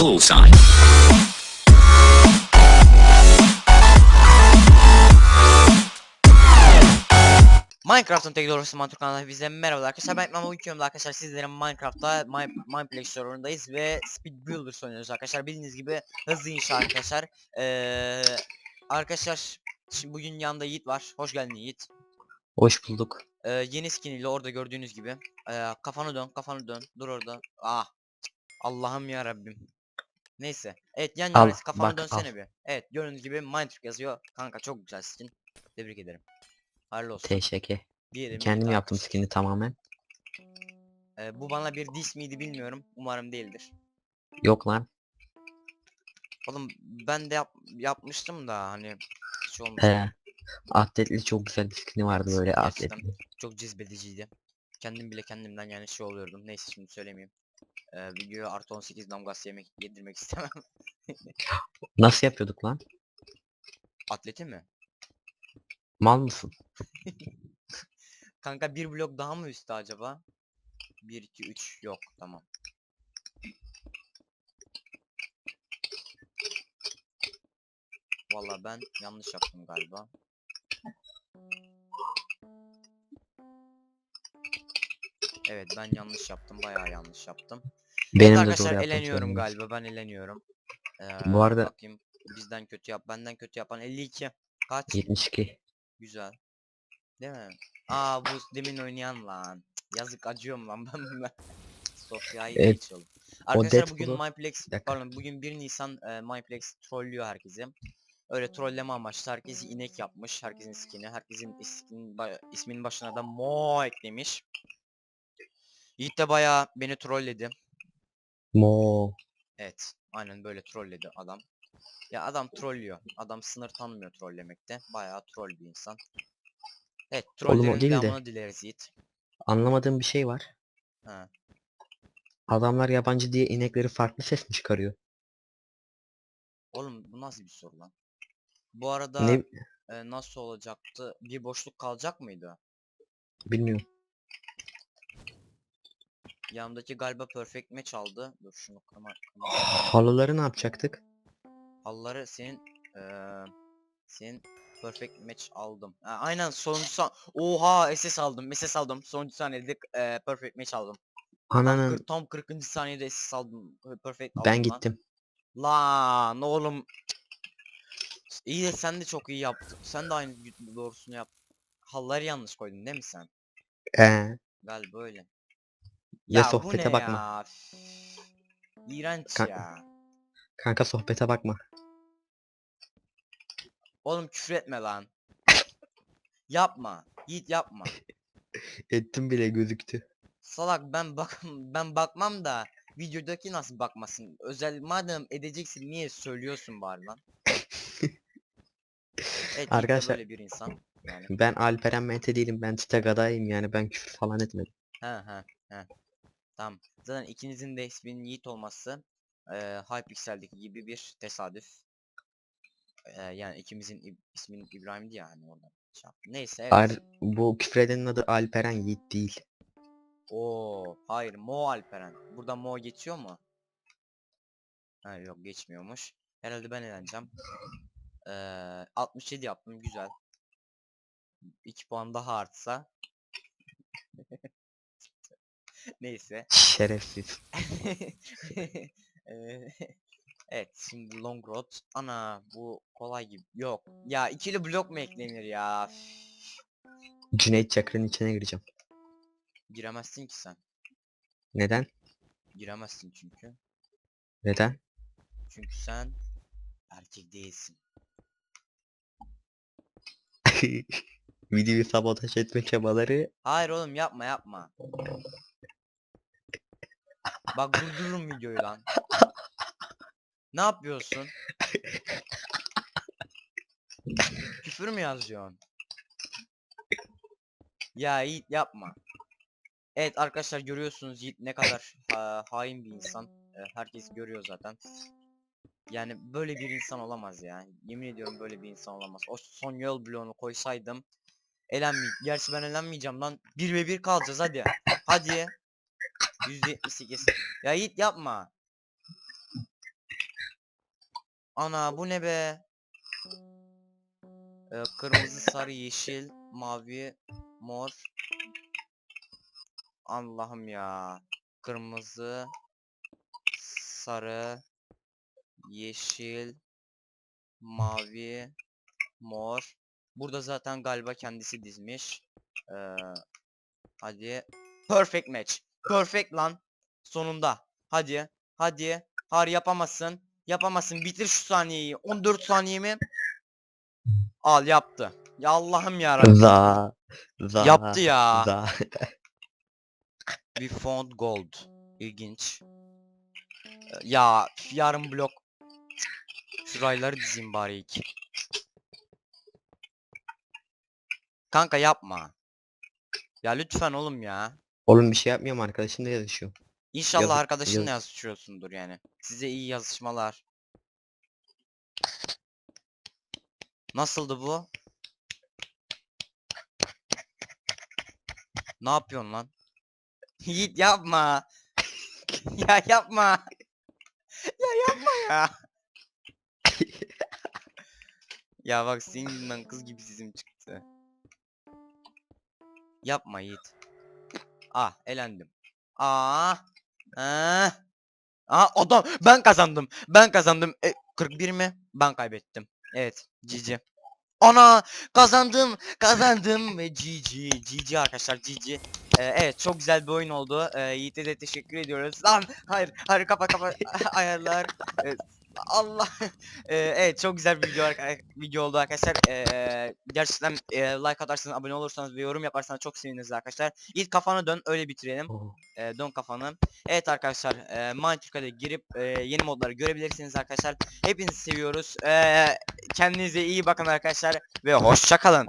Bullseye. Minecraft'ın tek doğrusu Mantur kanalına bize merhaba arkadaşlar. Ben İkmam Uykuyorum arkadaşlar sizlere Minecraft'ta My, Mineplex serverındayız ve Speed Builders oynuyoruz arkadaşlar. Bildiğiniz gibi hızlı inşa arkadaşlar. Ee, Arkadaşlar şimdi bugün yanında Yiğit var. Hoş geldin Yiğit. Hoş bulduk. Ee, Yeni skin ile orada gördüğünüz gibi. Ee, kafanı dön kafanı dön. Dur orada. Ah Allah'ım ya Rabbim Neyse evet yan Al, kafanı bak, dönsene al. bir Evet gördüğünüz gibi Minecraft yazıyor kanka çok güzel skin Tebrik ederim Hayırlı olsun Teşekkür. Diyelim Kendim Yiğit yaptım skin'i tamamen. Ee, bu bana bir diss miydi bilmiyorum. Umarım değildir. Yok lan. Oğlum ben de yap- yapmıştım da hani hiç olmuş. He. Atletli çok güzel bir skin'i vardı böyle Gerçekten. atletli. Çok cezbediciydi. Kendim bile kendimden yani şey oluyordum. Neyse şimdi söylemeyeyim. Ee, videoya artı 18 damgası yemek yedirmek istemem. Nasıl yapıyorduk lan? Atleti mi? Mal mısın? Kanka bir blok daha mı üstte acaba? 1 2 3 yok tamam. Valla ben yanlış yaptım galiba. Evet ben yanlış yaptım bayağı yanlış yaptım. Benim evet de arkadaşlar doğru eleniyorum galiba ben eleniyorum. Ee, Bu arada- bakayım bizden kötü yap benden kötü yapan 52. Kaç? 72. Güzel. Değil mi? Aa bu demin oynayan lan. Yazık acıyorum lan ben buna. Sofya'yı Evet, geçiyorum. Arkadaşlar bugün Deadpool'u- Myplex pardon bugün 1 Nisan e, Myplex trollüyor herkesi. Öyle trolleme amaçlı herkesi inek yapmış. Herkesin skin'i, herkesin ismin, ba- isminin başına da Mo eklemiş. Yiğit de bayağı beni trolledi. Mo. Evet, aynen böyle trolledi adam. Ya adam trollüyor. Adam sınır tanımıyor trollemekte. Bayağı troll bir insan. Evet, Oğlum o trollerin değil de. devamını dileriz Yiğit. Anlamadığım bir şey var. Ha. Adamlar yabancı diye inekleri farklı ses mi çıkarıyor? Oğlum bu nasıl bir soru lan? Bu arada Ne e, nasıl olacaktı? Bir boşluk kalacak mıydı? bilmiyorum. Yanımdaki galiba perfect match aldı. Dur şunu kama. Halıları ne yapacaktık? Halıları senin eee senin perfect match aldım. Ha, aynen sonuncu san Oha SS aldım. SS aldım. Sonuncu saniyede eee perfect match aldım. Ananın kır- tam 40. saniyede SS aldım. Perfect aldım ben lan. gittim. Lan oğlum. İyi de sen de çok iyi yaptın. Sen de aynı doğrusunu yap. Halları yanlış koydun değil mi sen? Ee, Galiba öyle. Ya bu sohbete ne bakma. ya? İğrenç Kan- ya. Kanka sohbete bakma. Oğlum küfür etme lan. yapma. Yiğit yapma. Ettim bile gözüktü. Salak ben bak ben bakmam da videodaki nasıl bakmasın? Özel madem edeceksin niye söylüyorsun bari lan? Evet, Arkadaşlar- böyle bir insan. Yani. Ben Alperen Mete değilim. Ben Stegadayım yani ben küfür falan etmedim. He he he. Tamam. Zaten ikinizin de isminin Yiğit olması eee Hypixel'deki gibi bir tesadüf. Eee, yani ikimizin isminin İbrahim'di ya hani oradan. şey. Neyse evet. Ar bu küfredenin adı Alperen Yiğit değil. Oo, hayır Mo Alperen. Burada Mo geçiyor mu? Ha yok geçmiyormuş. Herhalde ben eğleneceğim. Eee 67 yaptım güzel. 2 puan daha artsa. Neyse. Şerefsiz. Evet şimdi long road. Ana bu kolay gibi. Yok. Ya ikili blok mu eklenir ya? Cüneyt Çakır'ın içine gireceğim. Giremezsin ki sen. Neden? Giremezsin çünkü. Neden? Çünkü sen erkek değilsin. Videoyu sabotaj etme çabaları Hayır oğlum yapma yapma. Bak durdururum videoyu lan. Ne yapıyorsun? Küfür mü yazıyorsun? Ya Yiğit yapma. Evet arkadaşlar görüyorsunuz Yiğit ne kadar ha- hain bir insan. Ee, herkes görüyor zaten. Yani böyle bir insan olamaz ya. Yemin ediyorum böyle bir insan olamaz. O son yol bloğunu koysaydım elenmey. Gerçi ben elenmeyeceğim lan. 1 ve 1 kalacağız hadi. Hadi. %78. Ya Yiğit yapma. Ana bu ne be? Ee, kırmızı, sarı, yeşil, mavi, mor. Allah'ım ya. Kırmızı, sarı, yeşil, mavi, mor. Burada zaten galiba kendisi dizmiş. Ee, hadi. Perfect match. Perfect lan. Sonunda. Hadi. Hadi. Hayır yapamazsın. Yapamazsın. Bitir şu saniyeyi. 14 saniye mi? Al yaptı. Ya Allah'ım ya Za. Za. Yaptı ya. Za. We found gold. İlginç. Ee, Ya yarım blok. Şu rayları dizeyim bari ilk. Kanka yapma. Ya lütfen oğlum ya. Oğlum bir şey yapmıyorum arkadaşımla yazışıyorum. İnşallah Yazı- arkadaşınla yazı- yazışıyorsundur yani. Size iyi yazışmalar. Nasıldı bu? Ne yapıyorsun lan? Yiğit yapma. ya yapma. ya yapma ya. ya bak senin yüzünden kız gibi sesim çıktı. Yapma Yiğit. Ah elendim. Aa. Ah. Aa adam ben kazandım. Ben kazandım. E, 41 mi? Ben kaybettim. Evet. GG. Ana kazandım. Kazandım ve GG. GG arkadaşlar GG. Ee, evet çok güzel bir oyun oldu. Ee, Yiğit'e de teşekkür ediyoruz. Lan hayır hayır kapa kapa ayarlar. Ee, Allah. Ee, evet çok güzel bir video, video oldu arkadaşlar. Ee, gerçekten e, like atarsanız abone olursanız ve yorum yaparsanız çok seviniriz arkadaşlar. Yiğit kafana dön öyle bitirelim. Oo. E, dön kafanı. Evet arkadaşlar e, Minecraft'a girip e, yeni modları görebilirsiniz arkadaşlar. Hepinizi seviyoruz. E, kendinize iyi bakın arkadaşlar ve hoşça kalın.